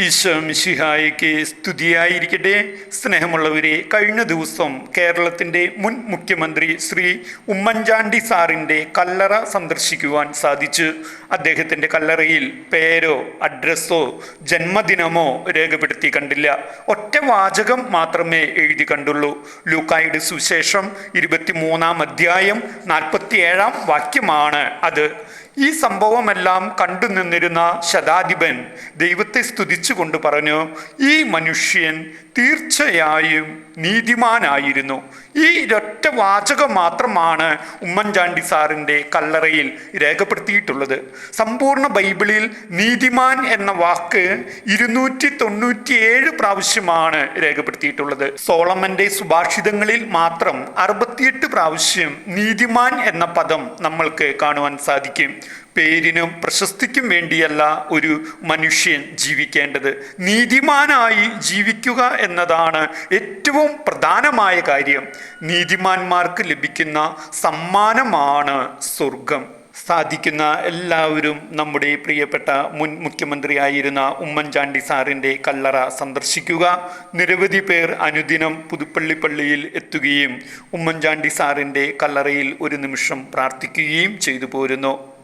ഈശോ മിശിഹായിക്ക് സ്തുതിയായിരിക്കട്ടെ. സ്നേഹമുള്ളവരെ കഴിഞ്ഞ ദിവസം കേരളത്തിന്റെ മുൻ മുഖ്യമന്ത്രി ശ്രീ ഉമ്മൻചാണ്ടി സാറിന്റെ കല്ലറ സന്ദർശിക്കുവാൻ സാധിച്ചു. അദ്ദേഹത്തിന്റെ കല്ലറയിൽ പേരോ അഡ്രസ്സോ ജന്മദിനമോ രേഖപ്പെടുത്തി കണ്ടില്ല. ഒറ്റ വാചകം മാത്രമേ എഴുതി കണ്ടുള്ളൂ. ലൂക്കായുടെ സുവിശേഷം ഇരുപത്തിമൂന്നാം അധ്യായം നാൽപ്പത്തിയേഴാം വാക്യമാണ് അത്. ഈ സംഭവമെല്ലാം കണ്ടു നിന്നിരുന്ന ശതാധിപൻ ദൈവത്തെ സ്തുതിച്ചുകൊണ്ട് പറഞ്ഞു ഈ മനുഷ്യൻ തീർച്ചയായും നീതിമാനായിരുന്നു. ഈ ഒറ്റ വാചകം മാത്രമാണ് ഉമ്മൻചാണ്ടി സാറിന്റെ കല്ലറയിൽ രേഖപ്പെടുത്തിയിട്ടുള്ളത്. സമ്പൂർണ ബൈബിളിൽ നീതിമാൻ എന്ന വാക്ക് ഇരുന്നൂറ്റി തൊണ്ണൂറ്റിയേഴ് പ്രാവശ്യമാണ് രേഖപ്പെടുത്തിയിട്ടുള്ളത്. സോളമന്റെ സുഭാഷിതങ്ങളിൽ മാത്രം അറുപത്തിയെട്ട് പ്രാവശ്യം നീതിമാൻ എന്ന പദം നമ്മൾക്ക് കാണുവാൻ സാധിക്കും. പേരിനും പ്രശസ്തിക്കും വേണ്ടിയല്ല ഒരു മനുഷ്യൻ ജീവിക്കേണ്ടത്. നീതിമാനായി ജീവിക്കുക എന്നതാണ് ഏറ്റവും പ്രധാനമായ കാര്യം. നീതിമാന്മാർക്ക് ലഭിക്കുന്ന സമ്മാനമാണ് സ്വർഗം സാധിക്കുന്ന എല്ലാവരും നമ്മുടെ പ്രിയപ്പെട്ട മുൻ മുഖ്യമന്ത്രിയായിരുന്ന ഉമ്മൻചാണ്ടി സാറിന്റെ കല്ലറ സന്ദർശിക്കുക. നിരവധി പേർ അനുദിനം പുതുപ്പള്ളി പള്ളിയിൽ എത്തുകയും ഉമ്മൻചാണ്ടി സാറിന്റെ കല്ലറയിൽ ഒരു നിമിഷം പ്രാർത്ഥിക്കുകയും ചെയ്തു പോരുന്നു.